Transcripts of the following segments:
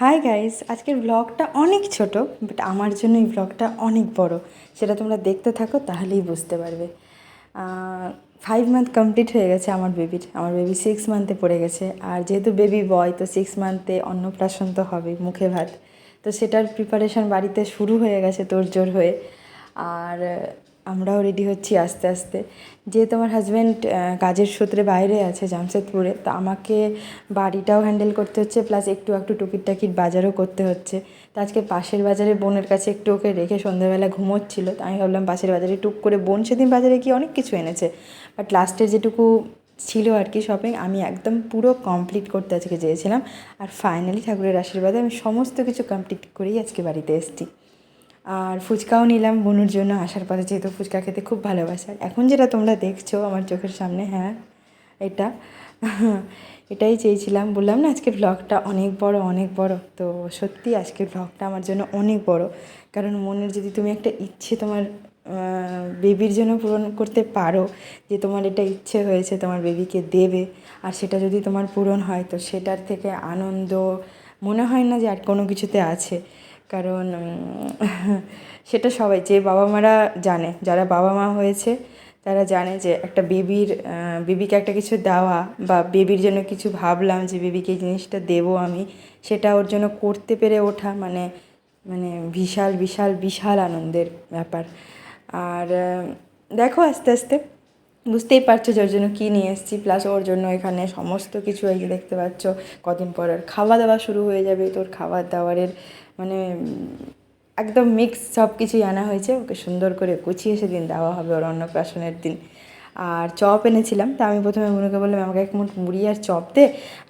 Hi guys আজকের ব্লগটা অনেক ছোট বাট আমার জন্য এই ব্লগটা অনেক বড়। সেটা তোমরা দেখতে থাকো, তাহলেই বুঝতে পারবে। ফাইভ মান্থ কমপ্লিট হয়ে গেছে আমার বেবির আমার বেবি সিক্স মান্থে পড়ে গেছে। আর যেহেতু বেবি বয় তো সিক্স মান্থে অন্নপ্রাশন তো হবে মুখে ভাত। তো সেটার প্রিপারেশন বাড়িতে শুরু হয়ে গেছে তোর জোর হয়ে। আর আমরাও রেডি হচ্ছি আস্তে আস্তে। যেহেতু আমার হাজব্যান্ড কাজের সূত্রে বাইরে আছে জামশেদপুরে, তো আমাকে বাড়িটাও হ্যান্ডেল করতে হচ্ছে প্লাস একটু একটু টুকির টাকির বাজারও করতে হচ্ছে। তো আজকে পাশের বাজারে বোনের কাছে একটু ওকে রেখে সন্ধ্যাবেলা ঘুমোচ্ছিল, তো আমি ভাবলাম পাশের বাজারে টুক করে বোন সেদিন বাজারে গিয়ে অনেক কিছু এনেছে। বাট লাস্টের যেটুকু ছিল আর কি শপিং আমি একদম পুরো কমপ্লিট করতে আজকে চেয়েছিলাম। আর ফাইনালি ঠাকুরের আশীর্বাদে আমি সমস্ত কিছু কমপ্লিট করেই আজকে বাড়িতে এসেছি। আর ফুচকাও নিলাম বনুর জন্য আসার পথে, যেহেতু ফুচকা খেতে খুব ভালোবাসে। আর এখন যেটা তোমরা দেখছ আমার চোখের সামনে হ্যাঁ এটা, এটাই চেয়েছিলাম। বললাম না আজকে ব্লগটা অনেক বড় অনেক বড়। তো সত্যি আজকের ব্লগটা আমার জন্য অনেক বড়। কারণ মনের যদি তুমি একটা ইচ্ছে তোমার বেবির জন্য পূরণ করতে পারো, যে তোমার এটা ইচ্ছে হয়েছে, তোমার বেবিকে দেবে, আর সেটা যদি তোমার পূরণ হয়, তো সেটার থেকে আনন্দ, মনে হয় না যে আর কোনো কিছুতে আছে। কারণ সেটা সবাই, যে বাবা মারা জানে, যারা বাবা মা হয়েছে, তারা জানে যে একটা বেবির বেবিকে একটা কিছু দেওয়া বা বেবির জন্য কিছু ভাবলাম যে বেবিকে এই জিনিসটা দেবো আমি, সেটা ওর জন্য করতে পেরে ওঠা মানে মানে বিশাল বিশাল বিশাল আনন্দের ব্যাপার। আর দেখো আস্তে আস্তে, বুঝতেই পারছ যে ওর জন্য কী নিয়ে এসেছি প্লাস ওর জন্য এখানে সমস্ত কিছু এই দেখতে পাচ্ছ, কদিন পর আর খাওয়া দাওয়া শুরু হয়ে যাবে, তোর খাবার দাবারের মানে একদম মিক্স সব কিছুই আনা হয়েছে। ওকে সুন্দর করে গুছিয়ে সেদিন দেওয়া হবে ওর অন্নপ্রাশনের দিন। আর চপ এনেছিলাম, তা আমি প্রথমে মনুকে বললাম, আমাকে এক মুঠ মুড়ি আর চপ দে,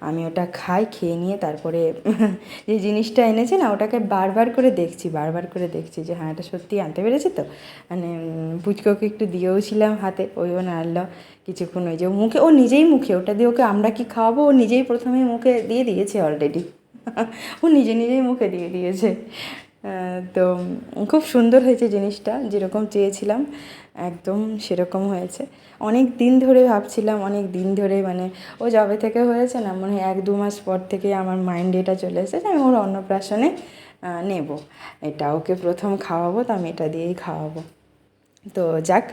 আমি ওটা খাই, খেয়ে নিয়ে তারপরে যে জিনিসটা এনেছে না, ওটাকে বারবার করে দেখছি, বারবার করে দেখছি যে হ্যাঁ এটা সত্যি আনতে পেরেছি তো? মানে পুচকোকে একটু দিয়েও ছিলাম হাতে ওইও নাড়লো কিছুক্ষণ, ওই যে মুখে, ও নিজেই মুখে, ওটা দিয়ে ওকে আমরা কি খাওয়াবো? ও নিজেই প্রথমেই মুখে দিয়ে দিয়েছে অলরেডি ও নিজে নিজেই মুখে দিয়ে দিয়েছে। তো খুব সুন্দর হয়েছে জিনিসটা, যেরকম চেয়েছিলাম, একদম সেরকম হয়েছে। অনেক দিন ধরে ভাবছিলাম, অনেক দিন ধরে মানে ও যবে থেকে হয়েছে না, মনে হয় এক দু মাস পর থেকে আমার মাইন্ডে এটা চলে এসেছে, আমি ওর অন্নপ্রাশনে নেব। এটা ওকে প্রথম খাওয়াবো, তো আমি এটা দিয়েই খাওয়াবো। তো যাক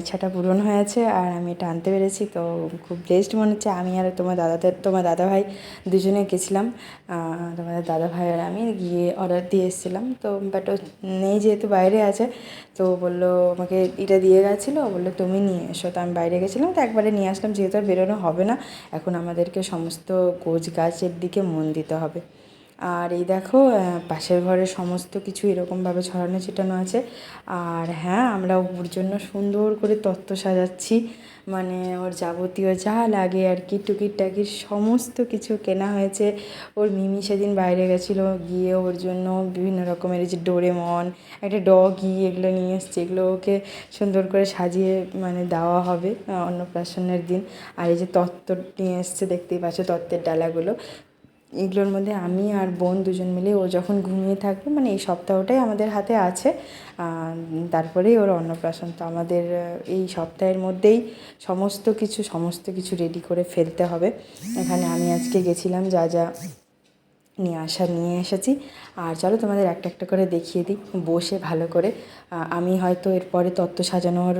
ইচ্ছাটা পূরণ হয়েছে আর আমি এটা আনতে পেরেছি। তো খুব ব্লেসড মনে হচ্ছে আমি আর তোমার দাদাদের, তোমার দাদা ভাই দুজনে গেছিলাম। তোমাদের দাদা ভাই আর আমি গিয়ে অর্ডার দিয়ে এসেছিলাম। তো বাট নেই যেহেতু বাইরে আছে, তো বলল, আমাকে এটা দিয়ে গেছিল। বলল, তুমি নিয়ে এসো। তো আমি বাইরে গেছিলাম, তো একবারে নিয়ে আসলাম। যেহেতু আর বেরোনো হবে না, এখন আমাদেরকে সমস্ত গোছ গাছের দিকে মন দিতে হবে। আর এই দেখো পাশের ঘরে সমস্ত কিছু এরকমভাবে ছড়ানো ছিটানো আছে। আর হ্যাঁ আমরা ওর জন্য সুন্দর করে তত্ত্ব সাজাচ্ছি। মানে ওর যাবতীয় যা লাগে আর কি টুকির টাকির সমস্ত কিছু কেনা হয়েছে। ওর মিমি সেদিন বাইরে গেছিল, গিয়ে ওর জন্য বিভিন্ন রকমের যে ডোরেমন, একটা ডগি এগুলো নিয়ে এসছে। এগুলো ওকে সুন্দর করে সাজিয়ে মানে দেওয়া হবে অন্নপ্রাশনের দিন। আর এই যে তত্ত্ব নিয়ে এসছে, দেখতেই পাচ্ছ তত্ত্বের ডালাগুলো। এগুলোর মধ্যে আমি আর বোন দুজন মিলে ও যখন ঘুমিয়ে থাকবে মানে এই সপ্তাহটাই আমাদের হাতে আছে। তারপরেই ওর অন্নপ্রাশন। তো আমাদের এই সপ্তাহের মধ্যেই সমস্ত কিছু সমস্ত কিছু রেডি করে ফেলতে হবে। এখানে আমি আজকে গেছিলাম যা যা নিয়ে আসা, নিয়ে এসেছি। আর চলো তোমাদের একটা একটা করে দেখিয়ে দিই, বসে ভালো করে। আমি হয়তো এরপরে তত্ত্ব সাজানোর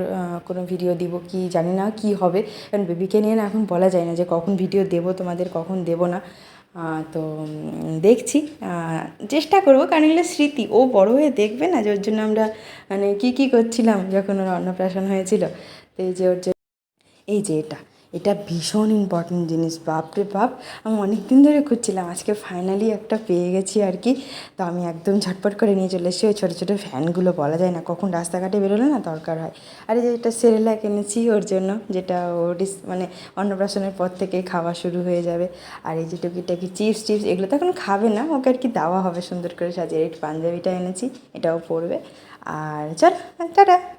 কোনো ভিডিও দিব কি জানি না কি হবে। কারণ বেবিকে নিয়ে না এখন বলা যায় না যে কখন ভিডিও দেবো, তোমাদের কখন দেবো না। তো দেখছি। চেষ্টা করব, কারণ এগুলো স্মৃতি। ও বড় হয়ে দেখবে না যে ওর জন্য আমরা মানে কী কী করছিলাম যখন ওর অন্নপ্রাশন হয়েছিল। তো এই যে ওর যে এই যে এটা। এটা ভীষণ ইম্পর্টেন্ট জিনিস, বাপরে বাপ। আমি অনেক দিন ধরে খুঁজছিলাম, আজকে ফাইনালি একটা পেয়ে গেছি আর কি। তো আমি একদম ঝটপট করে নিয়ে চলে এসেছি, ওই ছোটো ছোটো ফ্যানগুলো বলা যায় না, কখন রাস্তাঘাটে বেরোলে না দরকার হয়। আর যে এটা সেরেলাক এনেছি ওর জন্য, যেটা ওর মানে অন্নপ্রাশনের পর থেকে খাওয়া শুরু হয়ে যাবে। আর এই যে টুকিটাকি চিপস টিপস, এগুলো তো এখন খাবে না, ওকে আর কি দেওয়া হবে সুন্দর করে সাজিয়ে। পাঞ্জাবিটা এনেছি, এটাও পরবে। আর চল, টাটা!